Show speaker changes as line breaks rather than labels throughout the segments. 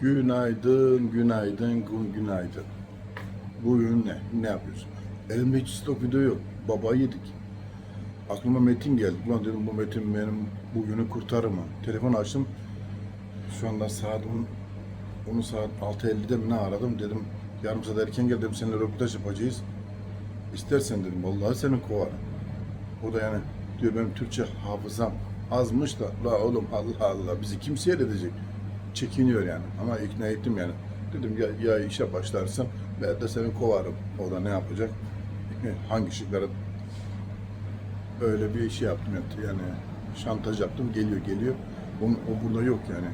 Günaydın, günaydın, gü- günaydın. Bugün ne? Ne yapıyorsun? Elimde hiç stok video yok. Baba yedik. Aklıma Metin geldi. Ulan dedim bu Metin benim bugünü kurtarır mı? Telefon açtım. Şu anda saat 10, 10 saat 6.50'de mi ne aradım dedim. Yarım saat erken gel dedim seninle röportaj yapacağız. İstersen dedim vallahi seni kovarım. O da yani diyor benim Türkçe hafızam azmış da la oğlum Allah Allah bizi kim seyredecek? Çekiniyor yani ama ikna ettim yani. Dedim ya, ya işe başlarsam ben de seni kovarım. O da ne yapacak? Hangi şıklara öyle bir şey yaptım yani, yani şantaj yaptım geliyor geliyor. Onun, o burada yok yani.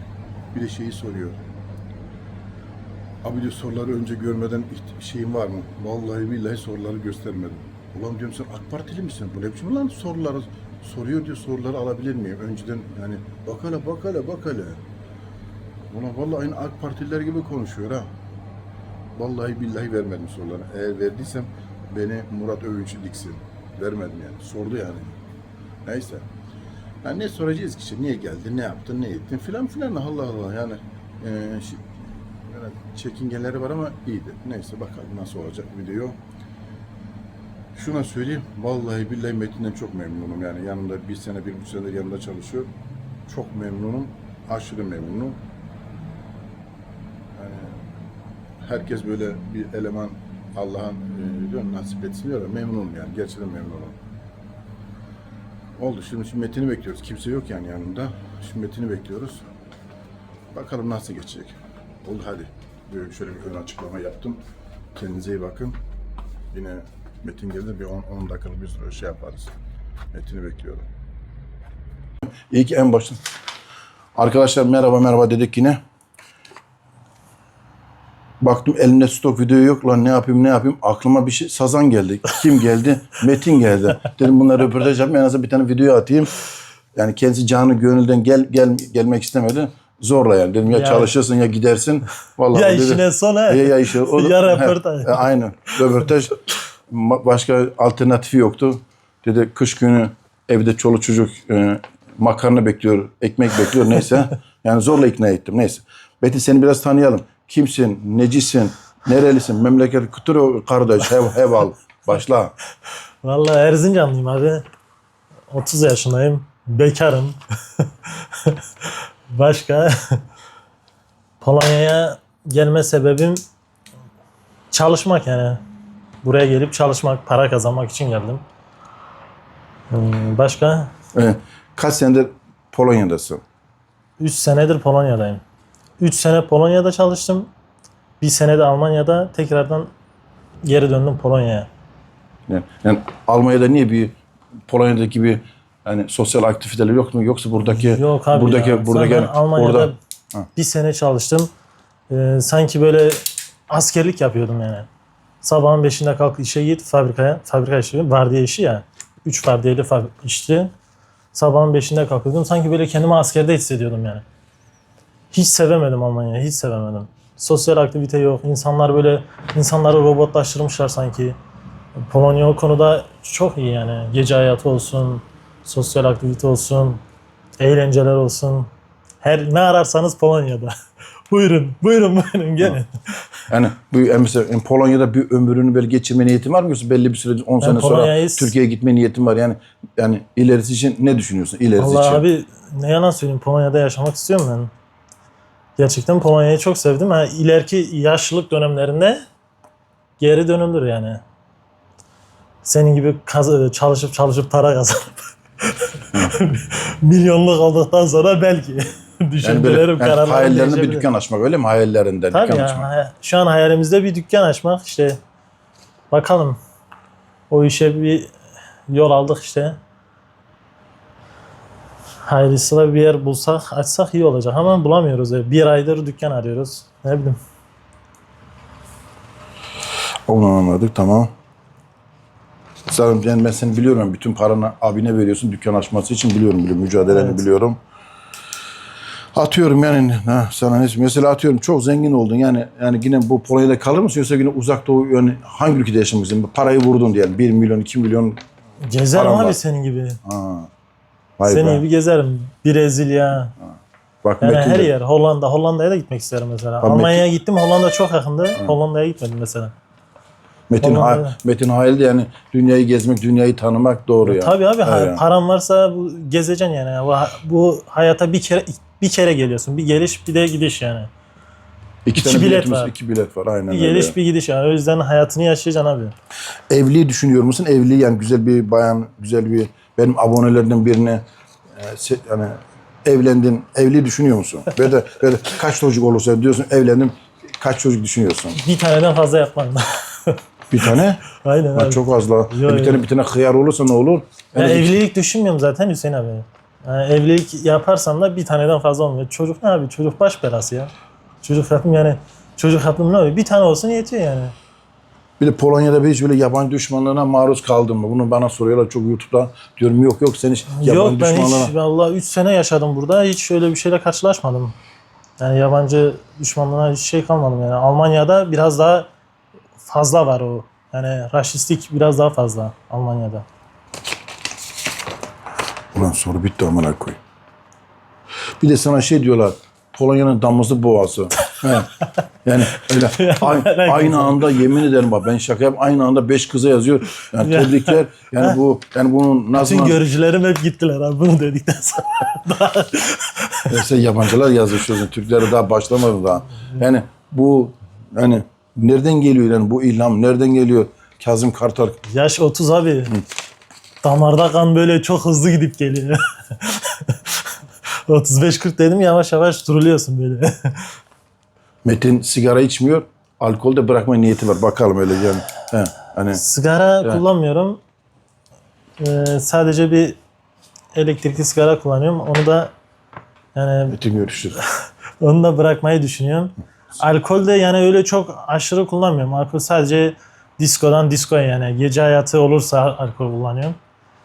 Bir de şeyi soruyor. Abi diyor soruları önce görmeden şeyin var mı? Vallahi billahi soruları göstermedim. Ulan diyorum sen AK Partili misin? Bu ne biçim lan soruları soruyor diyor soruları alabilir miyim? Önceden yani bak hele bak. Ulan vallahi aynı AK Partililer gibi konuşuyor ha. Vallahi billahi vermedim soruları. Eğer verdiysem beni Murat Övünç'ü diksin. Vermedim yani. Sordu yani. Neyse. Yani ne soracağız ki niye geldin, ne yaptın, ne ettin filan filan Allah Allah yani. Şi- yani çekingeleri var ama iyiydi. Neyse bakalım nasıl olacak video. Şuna söyleyeyim, vallahi billahi Metin'den çok memnunum. Yani yanımda bir sene, bir buçuk senedir yanında çalışıyor. Çok memnunum, aşırı memnunum. Yani herkes böyle bir eleman Allah'ın e, nasip etsin diyor. Memnunum yani, gerçekten memnunum. Oldu, şimdi, şimdi Metin'i bekliyoruz. Kimse yok yani yanında. Şimdi Metin'i bekliyoruz. Bakalım nasıl geçecek. Oldu hadi. Böyle şöyle bir ön açıklama yaptım. Kendinize iyi bakın. Yine Metin gelir bir 10, 10 dakikalık bir süre şey yaparız. Metin'i bekliyorum. İyi ki en başın. Arkadaşlar merhaba merhaba dedik yine. Baktım elimde stok video yok lan ne yapayım ne yapayım. Aklıma bir şey sazan geldi. Kim geldi? Metin geldi. Dedim bunlar röportaj yapayım en azından bir tane video atayım. Yani kendisi canı gönülden gel, gel gelmek istemedi. Zorla yani. Dedim ya
Yani.
çalışırsın ya gidersin. Vallahi
Ya
dedi-
işine son ha.
ya, ya işe. O,
Ya
He,
röportaj.
e, aynen. Röportaj. Başka alternatifi yoktu. Dedi kış günü evde çoluk çocuk e, makarna bekliyor, ekmek bekliyor neyse. Yani zorla ikna ettim neyse. Betin seni biraz tanıyalım. Kimsin, necisin, nerelisin, memleket kutur kardeş, hev, heval. Başla.
Vallahi Erzincanlıyım abi. 30 yaşındayım. Bekarım. Başka Polonya'ya gelme sebebim çalışmak yani. Buraya gelip çalışmak, para kazanmak için geldim. Hmm, Başka?
E, kaç senedir Polonya'dasın?
3 senedir Polonya'dayım. 3 sene Polonya'da çalıştım. Bir sene de Almanya'da tekrardan geri döndüm Polonya'ya.
Yani, yani Almanya'da niye bir Polonya'daki bir yani sosyal aktiviteler yok mu? Yoksa buradaki
Yok abi
buradaki
ya.
buradaki
Zaten Almanya'da
orada
bir sene çalıştım. Ee, sanki böyle askerlik yapıyordum yani. Sabahın beşinde kalk işe git fabrikaya. Fabrika işi, vardiya işi ya. Üç vardiyeli fab- işti. Sabahın beşinde kalkıyordum. Sanki böyle kendimi askerde hissediyordum yani. Hiç sevemedim Almanya'yı. Hiç sevemedim. Sosyal aktivite yok. İnsanlar böyle insanları robotlaştırmışlar sanki. Polonya o konuda çok iyi yani. Gece hayatı olsun, sosyal aktivite olsun, eğlenceler olsun. Her ne ararsanız Polonya'da. buyurun, buyurun, buyurun gelin.
Yani bu yani mesela yani Polonya'da bir ömrünü böyle geçirme niyetin var mı yoksa belli bir süre 10 sene sonra Türkiye'ye gitme niyetin var yani yani ilerisi için ne düşünüyorsun ilerisi
Allah
için?
abi ne yalan söyleyeyim Polonya'da yaşamak istiyorum ben. Gerçekten Polonya'yı çok sevdim. Ha, ileriki yaşlılık dönemlerinde geri dönülür yani. Senin gibi kaz- çalışıp çalışıp para kazanıp milyonluk olduktan sonra belki
yani
düşüncelerim,
yani
kararlarım
hayallerinde bir dükkan açmak öyle mi? Hayallerinden
Tabii
dükkan
ya.
açmak.
Şu an hayalimizde bir dükkan açmak işte. Bakalım. O işe bir yol aldık işte. Hayırlısıyla bir yer bulsak, açsak iyi olacak ama bulamıyoruz. Yani Bir aydır dükkan arıyoruz. Ne bileyim.
Onu anladık tamam. Zaten ben, ben seni biliyorum. Bütün paranı abine veriyorsun dükkan açması için biliyorum. biliyorum mücadeleni
Evet.
biliyorum. Atıyorum yani ha, sana ne mesela atıyorum çok zengin oldun yani yani yine bu Polonya'da kalır mısın yoksa yine uzak doğu yani hangi ülkede istiyorsun? Parayı vurdun diyelim 1 milyon 2 milyon
Gezerim abi
var.
senin gibi.
ha. Vay
senin
be.
gibi gezerim. Brezilya,
Bak
Yani
Metin
her
de-
yer. Hollanda. Hollanda'ya da gitmek isterim mesela.
Abi
Almanya'ya gittim. Hollanda çok yakındı. Hollanda'ya gitmedim mesela.
Metin, ha. Metin hayal de yani dünyayı gezmek, dünyayı tanımak doğru ya.
Tabii abi ha-
Evet.
paran varsa bu gezeceksin yani. Bu, bu hayata bir kere bir kere geliyorsun. Bir geliş bir de gidiş yani.
İki,
İki
tane
bilet
biletimiz,
var.
iki bilet var aynen
Bir
öyle.
geliş bir gidiş yani. O yüzden hayatını yaşayacaksın abi.
Evliliği düşünüyor musun? Evliliği yani güzel bir bayan, güzel bir benim abonelerimden birine e, yani evlendin, evliliği düşünüyor musun? Böyle, böyle kaç çocuk olursa diyorsun evlendim, kaç çocuk düşünüyorsun?
Bir taneden fazla yapmam.
Bir tane?
Aynen
Ha,
abi.
çok fazla.
Yo,
E, bir
yo.
tane bir tane hıyar olursa ne olur?
Ya
Yani
evlilik düşünmüyorum zaten Hüseyin abi. Yani evlilik yaparsam da bir taneden fazla olmuyor. Çocuk ne abi? Çocuk baş belası ya. Çocuk yapım yani. Çocuk yapım ne oluyor? Bir tane olsun yetiyor yani.
Bir de Polonya'da bir hiç böyle yabancı düşmanlığına maruz kaldın mı? Bunu bana soruyorlar çok YouTube'da. Diyorum yok yok sen hiç yabancı
Yok ben
düşmanlığına...
hiç vallahi 3 sene yaşadım burada. Hiç şöyle bir şeyle karşılaşmadım. Yani yabancı düşmanlığına hiç şey kalmadım yani. Almanya'da biraz daha fazla var o. Yani raşistlik biraz daha fazla Almanya'da.
Ulan soru bitti amına koy. Bir de sana şey diyorlar. Polonya'nın damızlı boğası. Yani öyle ay- aynı anda yemin ederim bak ben şaka yap aynı anda beş kıza yazıyor. Yani tebrikler. Yani bu yani bunun nasıl
Bütün görücülerim hep gittiler abi bunu dedikten sonra.
sen yabancılar yazışıyorsun. Türklere daha başlamadı daha. Yani bu yani nereden geliyor yani bu ilham nereden geliyor? Kazım Kartal
Yaş 30 abi. Damarda kan böyle çok hızlı gidip geliyor. 35-40 dedim yavaş yavaş duruluyorsun böyle.
Metin sigara içmiyor. Alkol de bırakma niyeti var. Bakalım öyle yani. He, hani
sigara kullanmıyorum. Ee, sadece bir elektrikli sigara kullanıyorum. Onu da yani
Metin görüşürüz.
onu da bırakmayı düşünüyorum. Alkol de yani öyle çok aşırı kullanmıyorum. Alkol sadece diskodan diskoya yani gece hayatı olursa alkol kullanıyorum.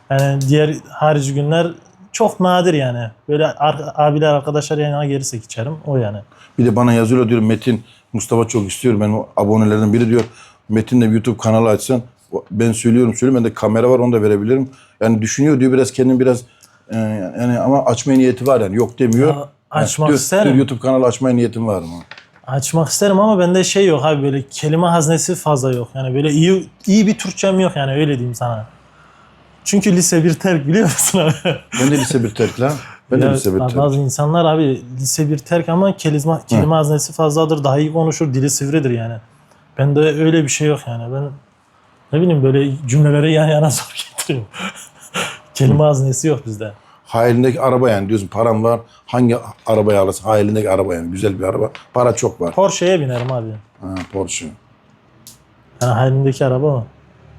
Yani diğer harici günler çok nadir yani. Böyle ar- abiler arkadaşlar yanına gelirsek içerim. O yani.
Bir de bana yazıyorlar diyor Metin Mustafa çok istiyor. Ben o abonelerden biri diyor. Metin de YouTube kanalı açsan ben söylüyorum söylüyorum. Bende kamera var onu da verebilirim. Yani düşünüyor diyor biraz kendin biraz e, yani ama açmaya niyeti var yani yok demiyor.
Ya, açmak
diyor,
isterim.
diyor, YouTube kanalı açmaya niyetim var mı?
Açmak isterim ama bende şey yok abi böyle kelime haznesi fazla yok. Yani böyle iyi iyi bir Türkçem yok yani öyle diyeyim sana. Çünkü lise bir terk biliyor musun abi?
Ben de lise bir terk lan. Ben de lise bir
bazı
terk.
insanlar abi lise bir terk ama kelime, kelime haznesi fazladır. Daha iyi konuşur. Dili sivridir yani. Bende öyle bir şey yok yani. Ben ne bileyim böyle cümleleri yan yana zor getiriyorum. kelime haznesi yok bizde.
Hayalindeki araba yani diyorsun param var. Hangi arabayı alırsın? Hayalindeki araba yani güzel bir araba. Para çok var.
Porsche'ye binerim abi.
Ha, Porsche.
Yani hayalimdeki araba o.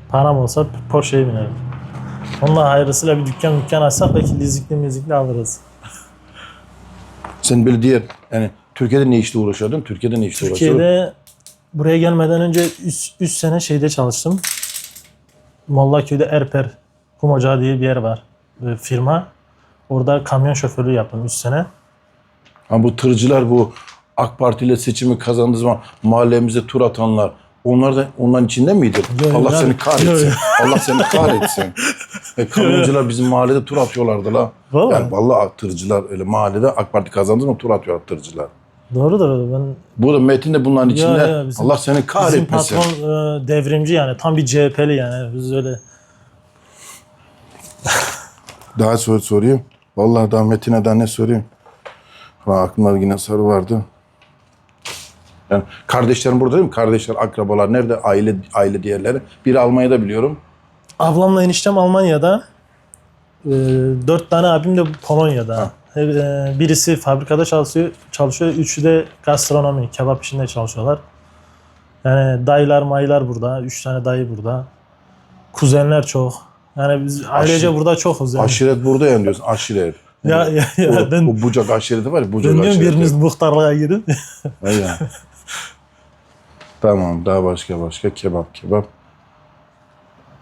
Param olsa Porsche'ye binerim. Onunla hayırlısıyla bir dükkan dükkan açsak belki lizikli mizikli alırız.
Sen böyle diğer yani Türkiye'de ne işle uğraşıyordun? Türkiye'de ne işle uğraşıyordun?
Türkiye'de buraya gelmeden önce 3 sene şeyde çalıştım. Mollaköy'de Erper Kum Ocağı diye bir yer var. Bir firma. Orada kamyon şoförlüğü yaptım 3 sene.
Ha bu tırcılar bu AK Parti ile seçimi kazandığı zaman mahallemize tur atanlar onlar da onların içinde miydin?
Yok,
Allah seni
abi.
kahretsin. Allah seni kahretsin. e, kamyoncular bizim mahallede tur atıyorlardı la.
Vallahi.
Yani vallahi tırcılar öyle mahallede AK Parti kazandığı zaman tur atıyorlar tırcılar.
Doğrudur. Ben
Bu da Metin de bunların içinde.
ya, bizim-
Allah seni
bizim
kahretmesin.
patron e, devrimci yani tam bir CHP'li yani. Biz öyle
Daha sor sorayım. Vallahi daha Metin'e daha ne sorayım? Ha, aklımda yine soru vardı. Yani kardeşlerim burada değil mi? Kardeşler, akrabalar nerede? Aile aile diğerleri. Biri Almanya'da biliyorum.
Ablamla eniştem Almanya'da. Ee, dört tane abim de Polonya'da. Ee, birisi fabrikada çalışıyor, çalışıyor. Üçü de gastronomi, kebap işinde çalışıyorlar. Yani dayılar mayılar burada. Üç tane dayı burada. Kuzenler çok. Yani biz ailece burada çokuz yani.
Aşiret burada yani diyorsun. Aşiret.
ya, ya, ya,
o,
ben,
o bucak aşireti var ya. Bucak
ben diyorum
aşireti.
biriniz muhtarlığa girin.
Aynen. tamam daha başka başka kebap kebap.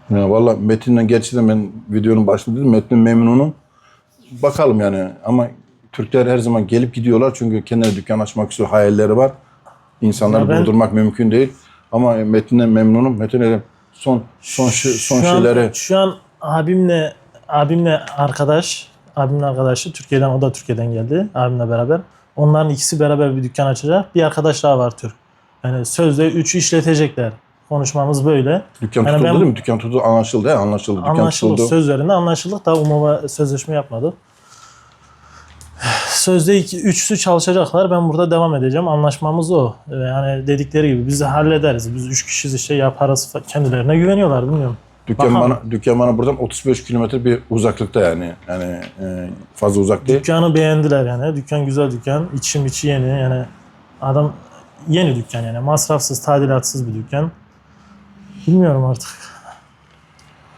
Ya valla Metin'le gerçekten ben videonun başında dedim Metin memnunum. Bakalım yani ama Türkler her zaman gelip gidiyorlar çünkü kendileri dükkan açmak istiyor hayalleri var. İnsanları
Ya ben-
durdurmak mümkün değil. Ama Metin'den memnunum. Metin öyle son son şu, son
şu an,
şeyleri
Şu an abimle abimle arkadaş abimin arkadaşı Türkiye'den o da Türkiye'den geldi abimle beraber. Onların ikisi beraber bir dükkan açacak. Bir arkadaş daha var Türk. Yani sözde üçü işletecekler. Konuşmamız böyle.
Dükkan
Yani
tutuldu
ben-
değil mi? Dükkan tutuldu anlaşıldı. He, anlaşıldı. Dükkan
Anlaşıldık.
tutuldu.
Söz üzerinde anlaşıldık. Daha umuma sözleşme yapmadık. Sözde iki, üçlü çalışacaklar. Ben burada devam edeceğim. Anlaşmamız o. Ee, Yani dedikleri gibi biz de hallederiz. Biz üç kişiyiz işte yaparız. Kendilerine güveniyorlar bilmiyorum.
Dükkan
Bakalım.
bana, dükkan bana buradan 35 kilometre bir uzaklıkta yani. Yani e, fazla uzak değil.
Dükkanı beğendiler yani. Dükkan güzel dükkan. İçim içi yeni yani. Adam yeni dükkan yani. Masrafsız, tadilatsız bir dükkan. Bilmiyorum artık.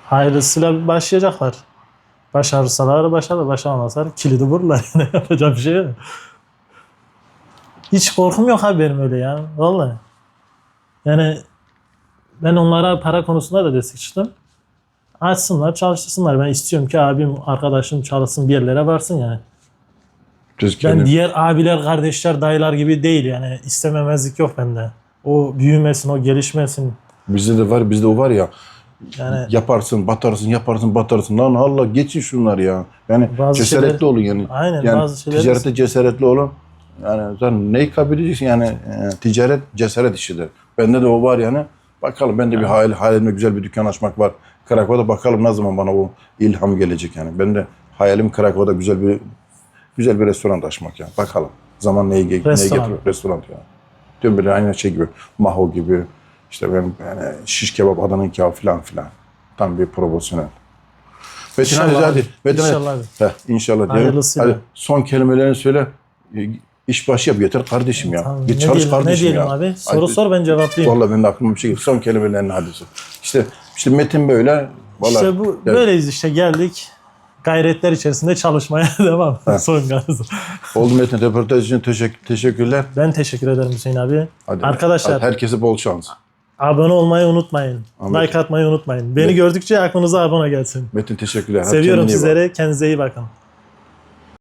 Hayırlısıyla başlayacaklar. Başarırsalar başarır, başaramazlar kilidi vururlar. Yani yapacak bir şey yok. Hiç korkum yok abi benim öyle ya. Vallahi. Yani ben onlara para konusunda da destek çıktım. Açsınlar, çalıştırsınlar. Ben istiyorum ki abim, arkadaşım çalışsın bir yerlere varsın yani.
Biz
Ben diğer abiler, kardeşler, dayılar gibi değil yani. istememezlik yok bende. O büyümesin, o gelişmesin.
bizde de var, bizde o var ya.
Yani
Yaparsın, batarsın, yaparsın, batarsın. Lan Allah geçin şunlar ya. Yani
Bazı
cesaretli
şeyler-
olun yani.
Aynen,
yani
bazı şeyler-
ticarette cesaretli olun. Yani sen neyi kabul edeceksin yani e, ticaret cesaret işidir. Bende de o var yani. Bakalım ben de bir hayal, hayalimde güzel bir dükkan açmak var. Krakow'da bakalım ne zaman bana o ilham gelecek yani. Ben de hayalim Krakow'da güzel bir güzel bir restoran açmak yani. Bakalım. Zaman neyi
Restoran.
getirir? Restoran yani. Diyorum böyle aynı şey gibi. Maho gibi. işte ben yani şiş kebap, Adana kebap falan filan. Tam bir profesyonel. Metin hadi
İnşallah
hadi.
abi.
Metin hadi.
İnşallah
inşallah.
Hayırlısıyla.
Hadi son kelimelerini söyle. E, İş başı yap yeter kardeşim ya.
Tamam,
Git çalış
diyelim,
kardeşim
ne diyelim
ya.
abi? Soru
Hadi.
sor ben cevaplayayım.
Vallahi benim de aklıma bir şey geldi. Son kelimelerini hadi sor. İşte işte Metin böyle. Vallahi,
İşte bu böyleyiz işte geldik. Gayretler içerisinde çalışmaya devam. Son gaz.
Oldu Metin röportaj için teşekkür, teşekkürler.
Ben teşekkür ederim Hüseyin abi.
Hadi,
Arkadaşlar
hadi herkese bol şans.
abone olmayı unutmayın.
Amin.
Like atmayı unutmayın. Beni
Evet.
gördükçe aklınıza abone gelsin.
Metin teşekkürler.
Seviyorum
kendine
sizleri. Kendinize iyi bakın.